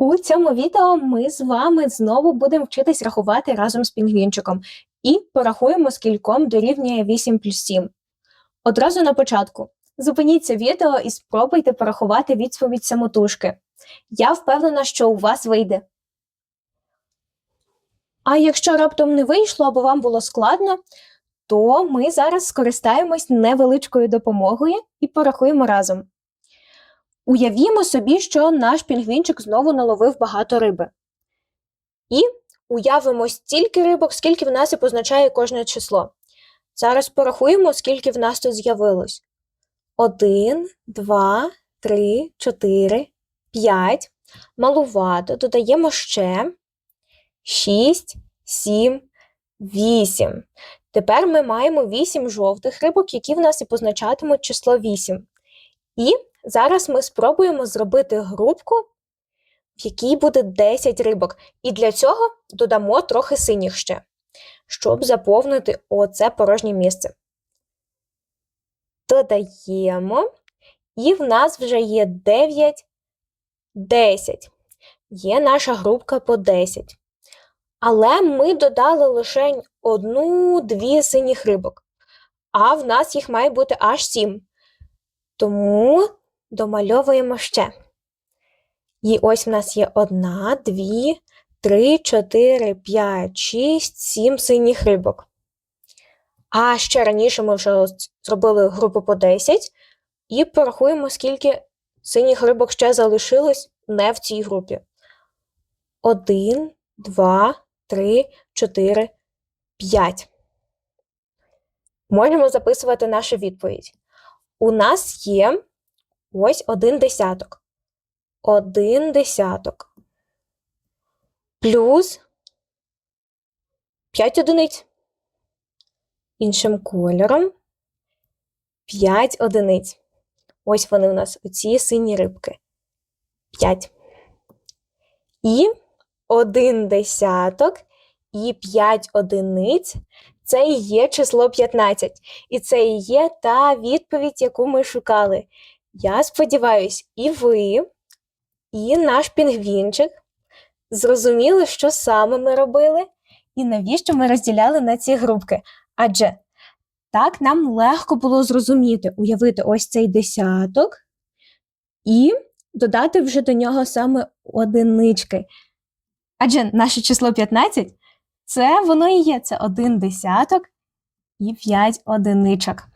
У цьому відео ми з вами знову будемо вчитись рахувати разом з пінгвінчиком і порахуємо, скільком дорівнює 8 плюс 7. Одразу на початку. Зупиніться відео і спробуйте порахувати відповідь самотужки. Я впевнена, що у вас вийде. А якщо раптом не вийшло або вам було складно, то ми зараз скористаємось невеличкою допомогою і порахуємо разом. Уявімо собі, що наш пінгвінчик знову наловив багато риби. І уявимо стільки рибок, скільки в нас і позначає кожне число. Зараз порахуємо, скільки в нас тут з'явилось. Один, два, три, чотири, п'ять. Малувато. Додаємо ще шість, сім, вісім. Тепер ми маємо вісім жовтих рибок, які в нас і позначатимуть число 8. І зараз ми спробуємо зробити групку, в якій буде 10 рибок. І для цього додамо трохи синіх ще, щоб заповнити оце порожнє місце. Додаємо, і в нас вже є 9, 10. Є наша групка по 10. Але ми додали лише одну-дві синіх рибок. А в нас їх має бути аж 7. Тому домальовуємо ще. І ось в нас є одна, дві, три, чотири, п'ять, шість, сім синіх рибок. А ще раніше ми вже зробили групу по 10 і порахуємо, скільки синіх рибок ще залишилось не в цій групі. Один, два, три, чотири, п'ять. Можемо записувати нашу відповідь. У нас є ось один десяток. Один десяток. Плюс 5 одиниць. Іншим кольором 5 одиниць. Ось вони у нас, оці сині рибки. 5. І один десяток і 5 одиниць це і є число 15. І це і є та відповідь, яку ми шукали. Я сподіваюся, і ви, і наш пінгвінчик зрозуміли, що саме ми робили, і навіщо ми розділяли на ці групки. Адже так нам легко було зрозуміти, уявити ось цей десяток і додати вже до нього саме одинички. Адже наше число 15 це воно і є це один десяток і 5 одиничок.